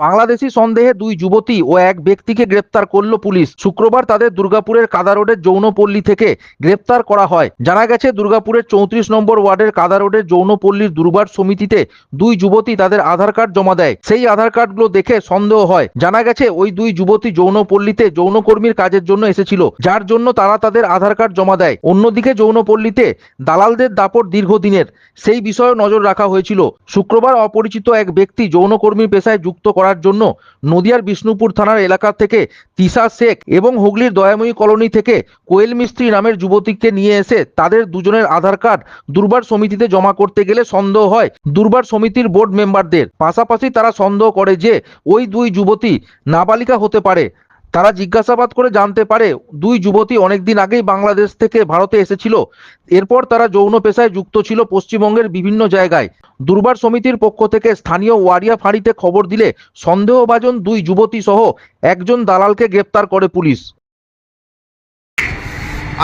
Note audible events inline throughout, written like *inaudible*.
বাংলাদেশি সন্দেহে দুই যুবতী ও এক ব্যক্তিকে গ্রেপ্তার করল পুলিশ। শুক্রবার তাদের দুর্গাপুরের কাদা রোডের যৌনপল্লী থেকে গ্রেপ্তার করা হয়। জানা গেছে, দুর্গাপুরের চৌত্রিশ নম্বর ওয়ার্ডের কাদা রোডের যৌনপল্লীর দুর্বার সমিতিতে দুই যুবতী তাদের আধার কার্ড জমা দেয়। সেই আধার কার্ডগুলো দেখে সন্দেহ হয়। জানা গেছে, ওই দুই যুবতী যৌনপল্লীতে যৌনকর্মীর কাজের জন্য এসেছিল, যার জন্য তারা তাদের আধার কার্ড জমা দেয়। অন্যদিকে যৌনপল্লীতে দালালদের দাপট দীর্ঘদিনের। সেই বিষয়ে নজর রাখা হয়েছিল। শুক্রবার অপরিচিত এক ব্যক্তি যৌনকর্মীর পেশায় যুক্ত করার জন্য নদিয়ার বিষ্ণুপুর থানার এলাকা থেকে তিশা শেখ এবং হুগলির দয়াময়ী কলোনি থেকে কোয়েল মিস্ত্রি নামের যুবতীকে নিয়ে এসে তাদের দুজনের আধার কার্ড দুর্বার সমিতিতে জমা করতে গেলে সন্দেহ হয়। দুর্বার সমিতির বোর্ড মেম্বারদের পাশাপাশি তারা সন্দেহ করে যে ওই দুই যুবতী নাবালিকা হতে পারে। তারা জিজ্ঞাসাবাদ করে জানতে পারে, দুই যুবতী অনেকদিন আগেই বাংলাদেশ থেকে ভারতে এসেছিল। এরপর তারা যৌন পেশায় যুক্ত ছিল পশ্চিমবঙ্গের বিভিন্ন জায়গায়। দুর্বার সমিতির পক্ষ থেকে স্থানীয় ওয়ারিয়া ফাঁড়িতে খবর দিলে সন্দেহভাজন দুই যুবতী সহ একজন দালালকে গ্রেপ্তার করে পুলিশ।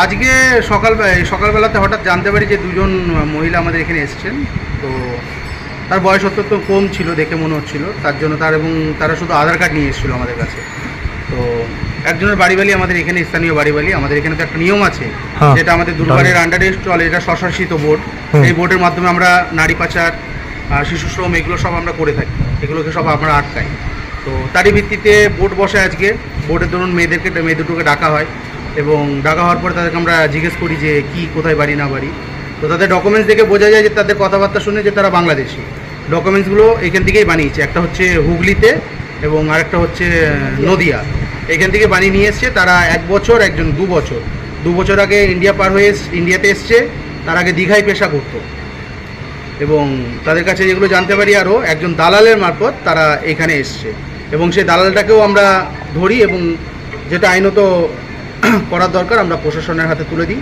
আজকে সকাল সকালবেলাতে হঠাৎ জানতে পারি যে দুজন মহিলা আমাদের এখানে এসেছেন। তো তার বয়স অত্যন্ত কম ছিল, দেখে মনে হচ্ছিল। তার জন্য তার এবং তারা শুধু আধার কার্ড নিয়ে এসেছিল আমাদের কাছে। তো একজনের বাড়ি বাড়ি আমাদের এখানে স্থানীয় বাড়ি বাড়ি আমাদের এখানে তো একটা নিয়ম আছে হ্যাঁ, যেটা আমাদের দুর্বারের আন্ডারে চলে এটা স্বশাসিত বোর্ড। এই বোর্ডের মাধ্যমে আমরা নারী পাচার শিশু শ্রম এগুলো সব আমরা করে থাকি। এগুলোকে সব আমরা আটকাই। তো তারই ভিত্তিতে বোর্ড বসে আজকে। বোর্ডের ধরুন মেয়েদেরকে মেয়ে দুটোকে ডাকা হয় এবং ডাকা হওয়ার পরে তাদেরকে আমরা জিজ্ঞেস করি যে কি কোথায় বাড়ি না বাড়ি? তো তাদের ডকুমেন্টস দেখে বোঝা যায় যে তাদের কথাবার্তা শুনে যে তারা বাংলাদেশি। ডকুমেন্টসগুলো এখান থেকেই বানিয়েছে। একটা হচ্ছে হুগলিতে এবং আরেকটা হচ্ছে নদিয়া। এখান থেকে বানিয়ে নিয়ে এসছে। তারা এক বছর, একজন দু বছর। দু বছর আগে ইন্ডিয়া পার হয়ে ইন্ডিয়াতে এসছে। তার আগে দীঘায় পেশা করতো। এবং তাদের কাছে যেগুলো জানতে পারি আরও, একজন দালালের মারফত তারা এখানে এসছে। এবং সেই দালালটাকেও আমরা ধরি এবং যেটা আইনত *clears throat* করার দরকার, আমরা প্রশাসনের হাতে তুলে দিই।